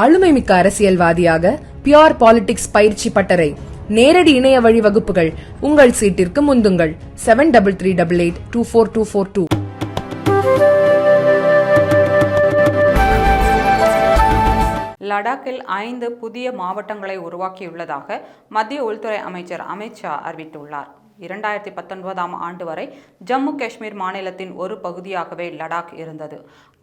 ஆளுமை மிக்க அரசியல்வாதியாக பியோர் பாலிடிக்ஸ் பயிற்சி பட்டறை நேரடி இணைய வழி வகுப்புகள் உங்கள் சீட்டிற்கு முந்துங்கள். Seven double three double eight two four two four two லடாக்கில் ஐந்து புதிய மாவட்டங்களை உருவாக்கியுள்ளதாக மத்திய உள்துறை அமைச்சர் அமித்ஷா அறிவித்துள்ளார். இரண்டாயிரத்தி பத்தொன்பதாம் ஆண்டு வரை ஜம்மு காஷ்மீர் மாநிலத்தின் ஒரு பகுதியாகவே லடாக் இருந்தது.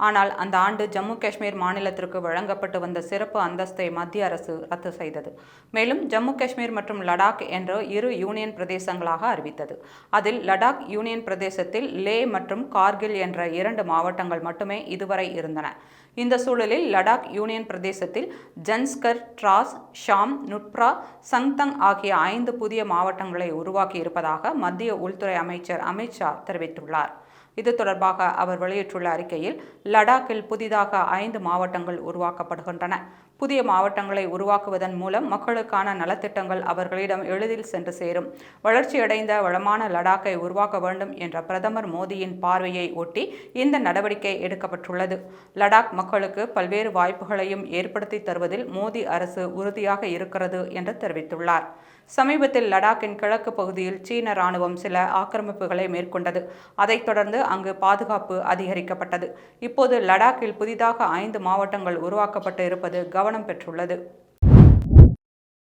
ஆனால் அந்த ஆண்டு ஜம்மு காஷ்மீர் மாநிலத்திற்கு வழங்கப்பட்டு வந்த சிறப்பு அந்தஸ்தை மத்திய அரசு ரத்து செய்தது. மேலும் ஜம்மு காஷ்மீர் மற்றும் லடாக் என்ற இரு யூனியன் பிரதேசங்களாக அறிவித்தது. அதில் லடாக் யூனியன் பிரதேசத்தில் லே மற்றும் கார்கில் என்ற இரண்டு மாவட்டங்கள் மட்டுமே இதுவரை இருந்தன. இந்த சூழலில் லடாக் யூனியன் பிரதேசத்தில் ஜன்ஸ்கர் ட்ராஸ் ஷாம் நுட்ப்ரா சங்தங் ஆகிய ஐந்து புதிய மாவட்டங்களை உருவாக்கி இருப்பதாக மத்திய உள்துறை அமைச்சர் அமித் ஷா தெரிவித்துள்ளார். இது தொடர்பாக அவர் வெளியிட்டுள்ள அறிக்கையில் லடாக்கில் புதிதாக ஐந்து மாவட்டங்கள் உருவாக்கப்படுகின்றன. புதிய மாவட்டங்களை உருவாக்குவதன் மூலம் மக்களுக்கான நலத்திட்டங்கள் அவர்களிடம் எளிதில் சென்று சேரும். வளர்ச்சியடைந்த வளமான லடாக்கை உருவாக்க வேண்டும் என்ற பிரதமர் மோடியின் பார்வையை ஒட்டி இந்த நடவடிக்கை எடுக்கப்பட்டுள்ளது. லடாக் மக்களுக்கு பல்வேறு வாய்ப்புகளையும் ஏற்படுத்தி தருவதில் மோடி அரசு உறுதியாக இருக்கிறது என்று தெரிவித்துள்ளார். சமீபத்தில் லடாக்கின் கிழக்கு பகுதியில் சீன ராணுவம் சில ஆக்கிரமிப்புகளை மேற்கொண்டது. அதைத் தொடர்ந்து அங்கு பாதுகாப்பு அதிகரிக்கப்பட்டது. இப்போது லடாக்கில் புதிதாக ஐந்து மாவட்டங்கள் உருவாக்கப்பட்டு இருப்பது கவனம் பெற்றுள்ளது.